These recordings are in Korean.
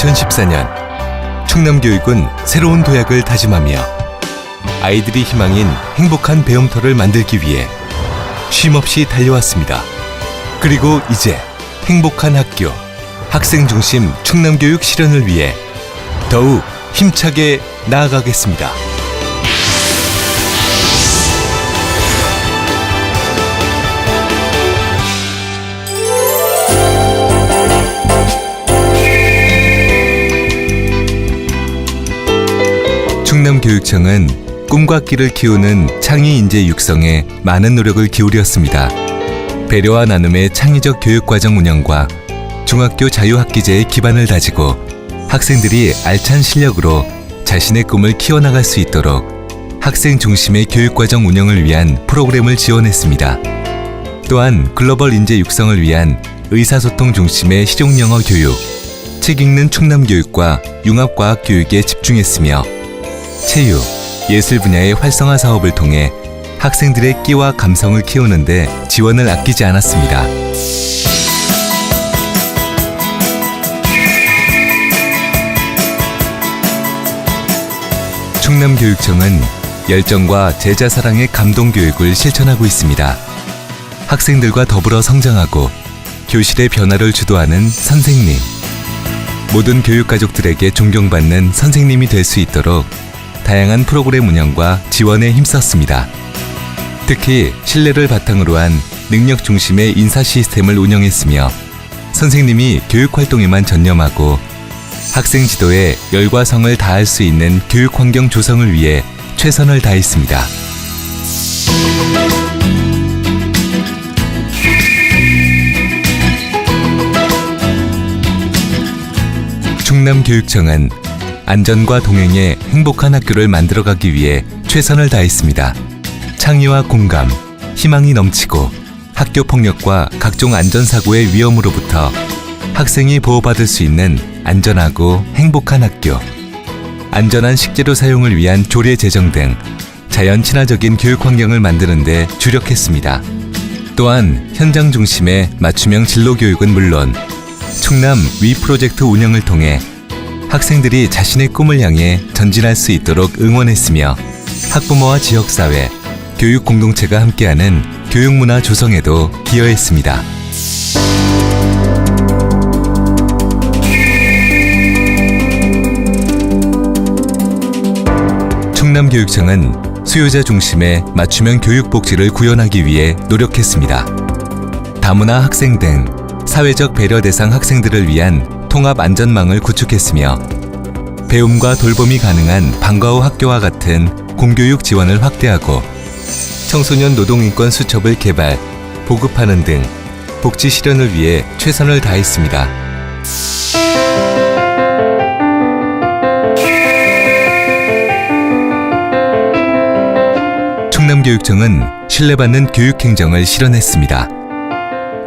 2014년 충남교육은 새로운 도약을 다짐하며 아이들이 희망인 행복한 배움터를 만들기 위해 쉼없이 달려왔습니다. 그리고 이제 행복한 학교, 학생 중심 충남교육 실현을 위해 더욱 힘차게 나아가겠습니다. 충남교육청은 꿈과 끼를 키우는 창의 인재 육성에 많은 노력을 기울였습니다. 배려와 나눔의 창의적 교육과정 운영과 중학교 자유학기제의 기반을 다지고 학생들이 알찬 실력으로 자신의 꿈을 키워나갈 수 있도록 학생 중심의 교육과정 운영을 위한 프로그램을 지원했습니다. 또한 글로벌 인재 육성을 위한 의사소통 중심의 실용영어 교육, 책 읽는 충남 교육과 융합과학 교육에 집중했으며 체육, 예술 분야의 활성화 사업을 통해 학생들의 끼와 감성을 키우는데 지원을 아끼지 않았습니다. 충남교육청은 열정과 제자 사랑의 감동 교육을 실천하고 있습니다. 학생들과 더불어 성장하고 교실의 변화를 주도하는 선생님. 모든 교육 가족들에게 존경받는 선생님이 될 수 있도록 다양한 프로그램 운영과 지원에 힘썼습니다. 특히 신뢰를 바탕으로 한 능력 중심의 인사 시스템을 운영했으며 선생님이 교육 활동에만 전념하고 학생 지도에 열과 성을 다할 수 있는 교육 환경 조성을 위해 최선을 다했습니다. 충남교육청은 안전과 동행의 행복한 학교를 만들어가기 위해 최선을 다했습니다. 창의와 공감, 희망이 넘치고 학교 폭력과 각종 안전사고의 위험으로부터 학생이 보호받을 수 있는 안전하고 행복한 학교, 안전한 식재료 사용을 위한 조례 제정 등 자연 친화적인 교육 환경을 만드는 데 주력했습니다. 또한 현장 중심의 맞춤형 진로 교육은 물론 충남 위 프로젝트 운영을 통해 학생들이 자신의 꿈을 향해 전진할 수 있도록 응원했으며 학부모와 지역사회, 교육 공동체가 함께하는 교육문화 조성에도 기여했습니다. 충남교육청은 수요자 중심의 맞춤형 교육 복지를 구현하기 위해 노력했습니다. 다문화 학생 등 사회적 배려 대상 학생들을 위한 통합 안전망을 구축했으며 배움과 돌봄이 가능한 방과 후 학교와 같은 공교육 지원을 확대하고 청소년 노동인권 수첩을 개발, 보급하는 등 복지 실현을 위해 최선을 다했습니다. 충남교육청은 신뢰받는 교육행정을 실현했습니다.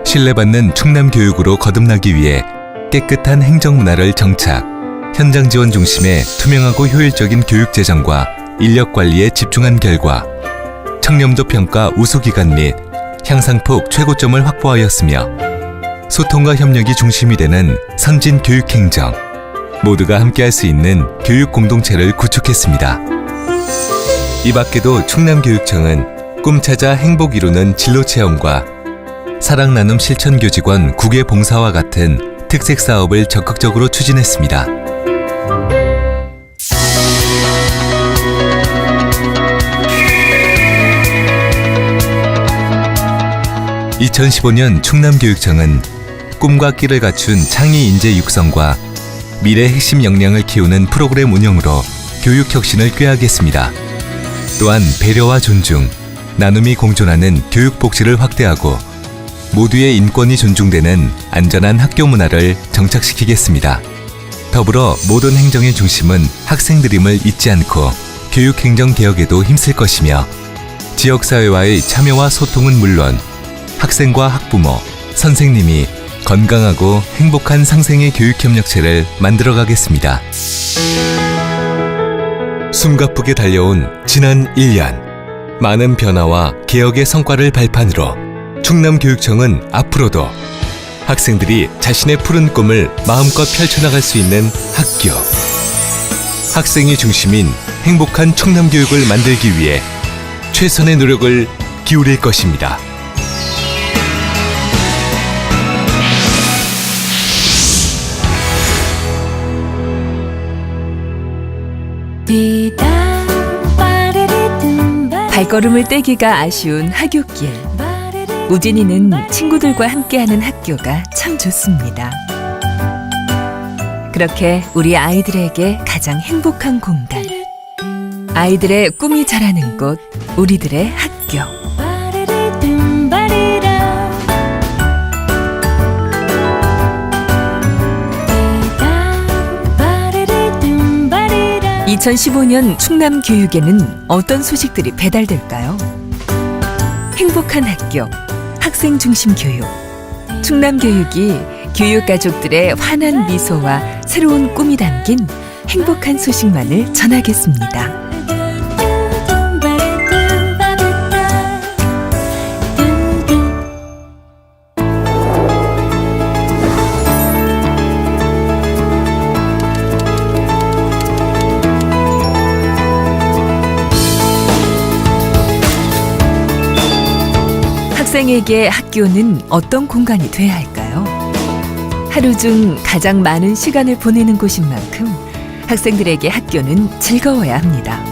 신뢰받는 충남교육으로 거듭나기 위해 깨끗한 행정 문화를 정착, 현장 지원 중심의 투명하고 효율적인 교육 재정과 인력 관리에 집중한 결과. 청렴도 평가 우수 기관 및 향상폭 최고점을 확보하였으며 소통과 협력이 중심이 되는 선진 교육 행정, 모두가 함께할 수 있는 교육 공동체를 구축했습니다. 이 밖에도 충남교육청은 꿈찾아 행복 이루는 진로 체험과 사랑 나눔 실천 교직원 국외 봉사와 같은 특색 사업을 적극적으로 추진했습니다. (2015년) 충남교육청은 꿈과 끼를 갖춘 창의 인재 육성과 미래 핵심 역량을 키우는 프로그램 운영으로 교육 혁신을 꾀하겠습니다. 또한 배려와 존중, 나눔이 공존하는 교육 복지를 확대하고 모두의 인권이 존중되는 안전한 학교 문화를 정착시키겠습니다. 더불어 모든 행정의 중심은 학생들임을 잊지 않고 교육 행정 개혁에도 힘쓸 것이며 지역사회와의 참여와 소통은 물론 학생과 학부모, 선생님이 건강하고 행복한 상생의 교육 협력체를 만들어 가겠습니다. 숨가쁘게 달려온 지난 1년 많은 변화와 개혁의 성과를 발판으로 충남교육청은 앞으로도 학생들이 자신의 푸른 꿈을 마음껏 펼쳐나갈 수 있는 학교. 학생이 중심인 행복한 충남 교육을 만들기 위해 최선의 노력을 기울일 것입니다. 발걸음을 떼기가 아쉬운 하굣길. 우진이는 친구들과 함께하는 학교가 참 좋습니다. 그렇게 우리 아이들에게 가장 행복한 공간. 아이들의 꿈이 자라는 곳, 우리들의 학교. 2015년 충남 교육에는 어떤 소식들이 배달될까요? 행복한 학교, 학생 중심 교육. 충남 교육이 교육 가족들의 환한 미소와 새로운 꿈이 담긴 행복한 소식만을 전하겠습니다. 학생에게 학교는 어떤 공간이 돼야 할까요? 하루 중 가장 많은 시간을 보내는 곳인 만큼 학생들에게 학교는 즐거워야 합니다.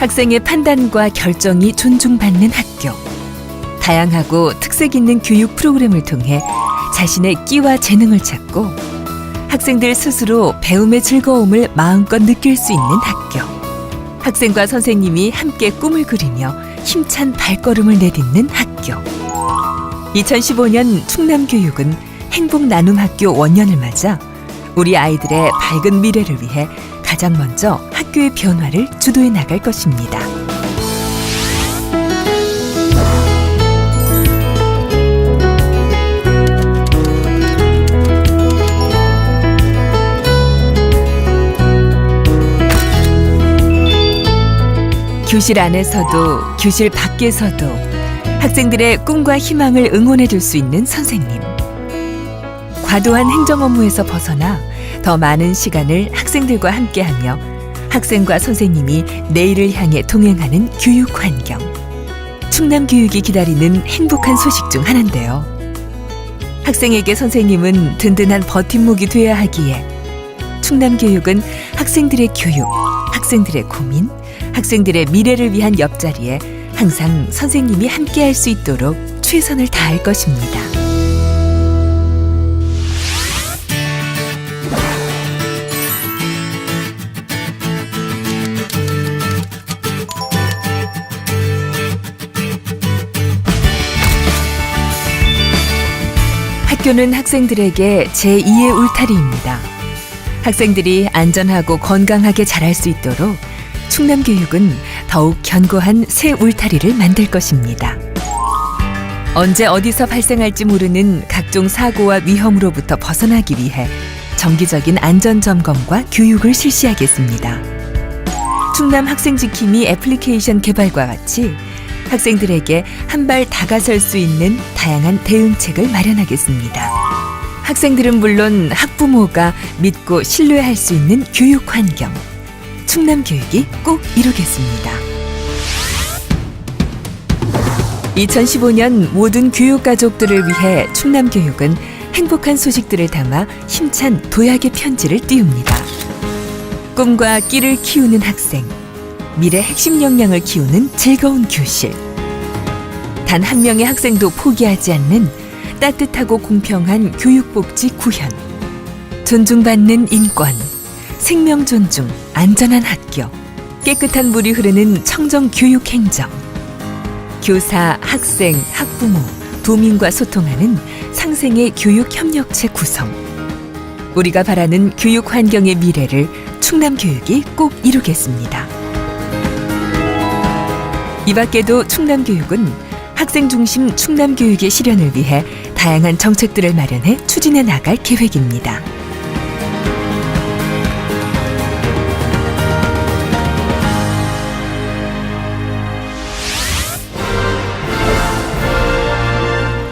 학생의 판단과 결정이 존중받는 학교. 다양하고 특색 있는 교육 프로그램을 통해 자신의 끼와 재능을 찾고 학생들 스스로 배움의 즐거움을 마음껏 느낄 수 있는 학교. 학생과 선생님이 함께 꿈을 그리며 힘찬 발걸음을 내딛는 학교. 2015년 충남교육은 행복 나눔 학교 원년을 맞아 우리 아이들의 밝은 미래를 위해 가장 먼저 학교의 변화를 주도해 나갈 것입니다. 교실 안에서도 교실 밖에서도 학생들의 꿈과 희망을 응원해 줄 수 있는 선생님. 과도한 행정 업무에서 벗어나 더 많은 시간을 학생들과 함께하며 학생과 선생님이 내일을 향해 동행하는 교육 환경. 충남 교육이 기다리는 행복한 소식 중 하나인데요. 학생에게 선생님은 든든한 버팀목이 되어야 하기에 충남 교육은 학생들의 교육, 학생들의 고민, 학생들의 미래를 위한 옆자리에 항상 선생님이 함께할 수 있도록 최선을 다할 것입니다. 학교는 학생들에게 제2의 울타리입니다. 학생들이 안전하고 건강하게 자랄 수 있도록 충남교육은 더욱 견고한 새 울타리를 만들 것입니다. 언제 어디서 발생할지 모르는 각종 사고와 위험으로부터 벗어나기 위해 정기적인 안전 점검과 교육을 실시하겠습니다. 충남 학생 지킴이 애플리케이션 개발과 같이 학생들에게 한 발 다가설 수 있는 다양한 대응책을 마련하겠습니다. 학생들은 물론 학부모가 믿고 신뢰할 수 있는 교육 환경, 충남 교육이 꼭 이루겠습니다. 2015년 모든 교육 가족들을 위해 충남 교육은 행복한 소식들을 담아 힘찬 도약의 편지를 띄웁니다. 꿈과 끼를 키우는 학생, 미래 핵심 역량을 키우는 즐거운 교실. 단 한 명의 학생도 포기하지 않는 따뜻하고 공평한 교육복지 구현. 존중받는 인권, 생명 존중, 안전한 학교, 깨끗한 물이 흐르는 청정 교육 행정. 교사, 학생, 학부모, 도민과 소통하는 상생의 교육 협력체 구성. 우리가 바라는 교육 환경의 미래를 충남 교육이 꼭 이루겠습니다. 이 밖에도 충남 교육은 학생 중심 충남 교육의 실현을 위해 다양한 정책들을 마련해 추진해 나갈 계획입니다.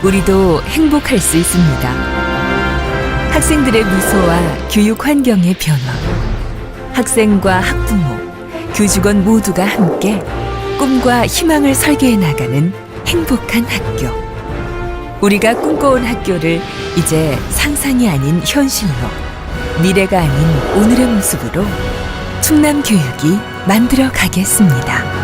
우리도 행복할 수 있습니다. 학생들의 미소와 교육 환경의 변화. 학생과 학부모, 교직원 모두가 함께 꿈과 희망을 설계해 나가는 행복한 학교. 우리가 꿈꿔온 학교를 이제 상상이 아닌 현실로, 미래가 아닌 오늘의 모습으로 충남 교육이 만들어 가겠습니다.